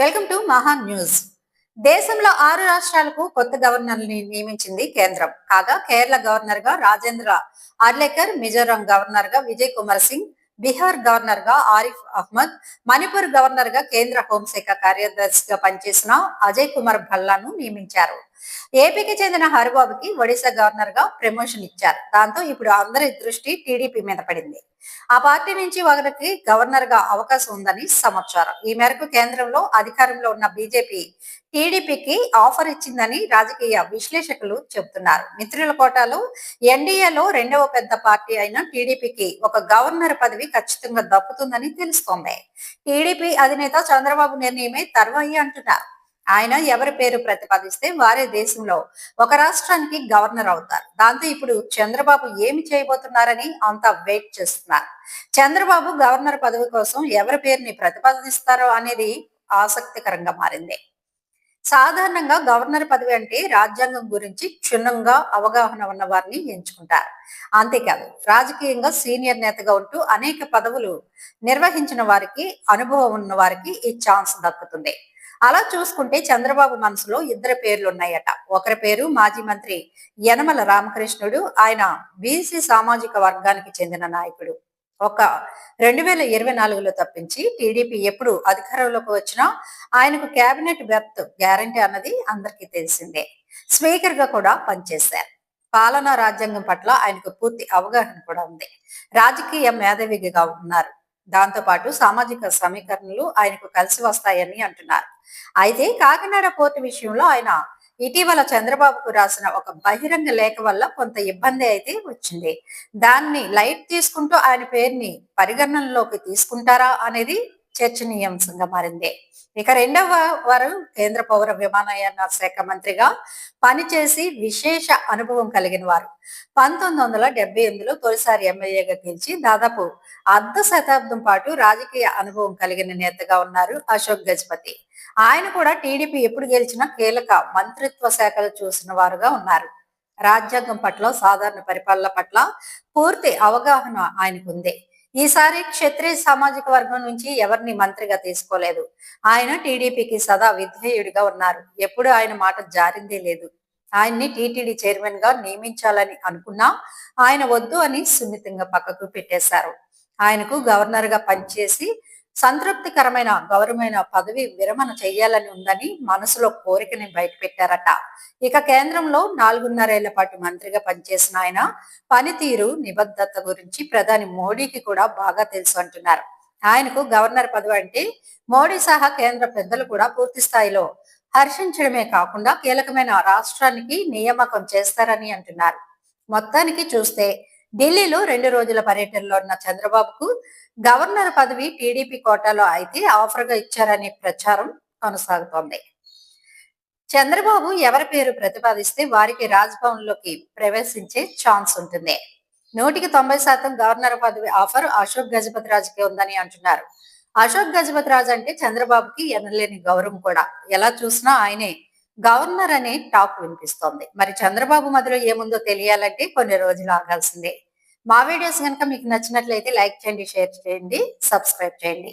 Welcome to మహా news. దేశంలో ఆరు రాష్ట్రాలకు కొత్త గవర్నర్ని నియమించింది కేంద్రం. కాగా కేరళ గవర్నర్గా రాజేంద్ర అర్లేకర్ మిజోరాం గవర్నర్గా విజయ్ కుమార్ సింగ్ బీహార్ గవర్నర్గా ఆరిఫ్ అహ్మద్ మణిపూర్ గవర్నర్గా కేంద్ర హోంశాఖ కార్యదర్శిగా పనిచేసిన అజయ్ కుమార్ భల్లాను నియమించారు. ఏపీకి చెందిన హరిబాబుకి ఒడిశా గవర్నర్గా ప్రమోషన్ ఇచ్చారు. దాంతో ఇప్పుడు అందరి దృష్టి టీడీపీ మీద పడింది. ఆ పార్టీ నుంచి ఒకరికి గవర్నర్గా అవకాశం ఉందని సమాచారం. ఈ మేరకు కేంద్రంలో అధికారంలో ఉన్న బీజేపీ టీడీపీకి ఆఫర్ ఇచ్చిందని రాజకీయ విశ్లేషకులు చెబుతున్నారు. మిత్రుల కోటాలో ఎన్డీఏలో రెండవ పెద్ద పార్టీ అయిన టీడీపీకి ఒక గవర్నర్ పదవి ఖచ్చితంగా దక్కుతుందని తెలుస్తోంది. టీడీపీ అధినేత చంద్రబాబు నిర్ణయమే తర్వాయి అంటున్నారు. ఆయన ఎవరి పేరు ప్రతిపాదిస్తే వారే దేశంలో ఒక రాష్ట్రానికి గవర్నర్ అవుతారు. దాంతో ఇప్పుడు చంద్రబాబు ఏమి చేయబోతున్నారని అంతా వెయిట్ చేస్తున్నారు. చంద్రబాబు గవర్నర్ పదవి కోసం ఎవరి పేరుని ప్రతిపాదిస్తారో అనేది ఆసక్తికరంగా మారింది. సాధారణంగా గవర్నర్ పదవి అంటే రాజ్యాంగం గురించి క్షుణ్ణంగా అవగాహన ఉన్న వారిని ఎంచుకుంటారు. అంతేకాదు రాజకీయంగా సీనియర్ నేతగా ఉంటూ అనేక పదవులు నిర్వహించిన వారికి అనుభవం ఉన్న వారికి ఈ ఛాన్స్ దక్కుతుంది. అలా చూసుకుంటే చంద్రబాబు మనసులో ఇద్దరు పేర్లు ఉన్నాయట ఒకరి పేరు మాజీ మంత్రి యనమల రామకృష్ణుడు ఆయన బీసీ సామాజిక వర్గానికి చెందిన నాయకుడు. ఒక రెండు వేల ఇరవై నాలుగులో తప్పించి టీడీపీ ఎప్పుడు అధికారంలోకి వచ్చినా ఆయనకు కేబినెట్ బెర్త్ గ్యారంటీ అన్నది అందరికీ తెలిసిందే. స్పీకర్గా కూడా పనిచేశారు. పాలనా రాజ్యాంగం పట్ల ఆయనకు పూర్తి అవగాహన కూడా ఉంది. రాజకీయ మేధావిగా ఉన్నారు. దాంతో పాటు సామాజిక సమీకరణలు ఆయనకు కలిసి వస్తాయని అంటున్నారు. అయితే కాకినాడ పోర్టు విషయంలో ఆయన ఇటీవల చంద్రబాబుకు రాసిన ఒక బహిరంగ లేఖ వల్ల కొంత ఇబ్బంది అయితే వచ్చింది. దాన్ని లైట్ తీసుకుంటూ ఆయన పేరుని పరిగణనలోకి తీసుకుంటారా అనేది చర్చనీయాంశంగా మారింది. ఇక రెండవ వారు కేంద్ర పౌర విమానయాన శాఖ మంత్రిగా పనిచేసి విశేష అనుభవం కలిగిన వారు. పంతొమ్మిది వందల డెబ్బై ఎనిమిదిలో తొలిసారి ఎమ్మెల్యేగా గెలిచి దాదాపు అర్ధ శతాబ్దం పాటు రాజకీయ అనుభవం కలిగిన నేతగా ఉన్నారు అశోక్ గజపతి. ఆయన కూడా టీడీపీ ఎప్పుడు గెలిచినా కీలక మంత్రిత్వ శాఖలు చూసిన వారుగా ఉన్నారు. రాజ్యాంగం పట్ల సాధారణ పరిపాలన పట్ల పూర్తి అవగాహన ఆయనకుంది. ఈసారి క్షత్రియ సామాజిక వర్గం నుంచి ఎవరిని మంత్రిగా తీసుకోలేదు. ఆయన టీడీపీకి సదా విధేయుడిగా ఉన్నారు. ఎప్పుడు ఆయన మాట జారిందే లేదు. ఆయన్ని టీటీడీ చైర్మన్గా నియమించాలని అనుకున్నా ఆయన వద్దు అని సున్నితంగా పక్కకు పెట్టేశారు. ఆయనకు గవర్నర్గా పనిచేసి సంతృప్తికరమైన గౌరవమైన పదవి విరమణ చేయాలని ఉందని మనసులో కోరికని బయటపెట్టారట. ఇక కేంద్రంలో నాలుగున్నరేళ్ళ పాటు మంత్రిగా పనిచేసిన ఆయన పనితీరు నిబద్ధత గురించి ప్రధాని మోడీకి కూడా బాగా తెలుసు అంటున్నారు. ఆయనకు గవర్నర్ పదవి అంటే మోడీ సహా కేంద్ర పెద్దలు కూడా పూర్తి స్థాయిలో హర్షించడమే కాకుండా కీలకమైన రాష్ట్రానికి నియామకం చేస్తారని అంటున్నారు. మొత్తానికి చూస్తే ఢిల్లీలో రెండు రోజుల పర్యటనలో ఉన్న చంద్రబాబుకు గవర్నర్ పదవి టీడీపీ కోటాలో అయితే ఆఫర్గా ఇచ్చారనే ప్రచారం కొనసాగుతోంది. చంద్రబాబు ఎవరి పేరు ప్రతిపాదిస్తే వారికి రాజ్భవన్లోకి ప్రవేశించే ఛాన్స్ ఉంటుంది. నూటికి తొంభై శాతం గవర్నర్ పదవి ఆఫర్ అశోక్ గజపతి రాజుకే ఉందని అంటున్నారు. అశోక్ గజపతి రాజు అంటే చంద్రబాబుకి ఎనలేని గౌరవం కూడా. ఎలా చూసినా ఆయనే గవర్నర్ అనే టాక్ వినిపిస్తోంది. మరి చంద్రబాబు మధ్యలో ఏముందో తెలియాలంటే కొన్ని రోజులు ఆగాల్సిందే. మా వీడియోస్ కనుక మీకు నచ్చినట్లయితే లైక్ చేయండి షేర్ చేయండి సబ్స్క్రైబ్ చేయండి.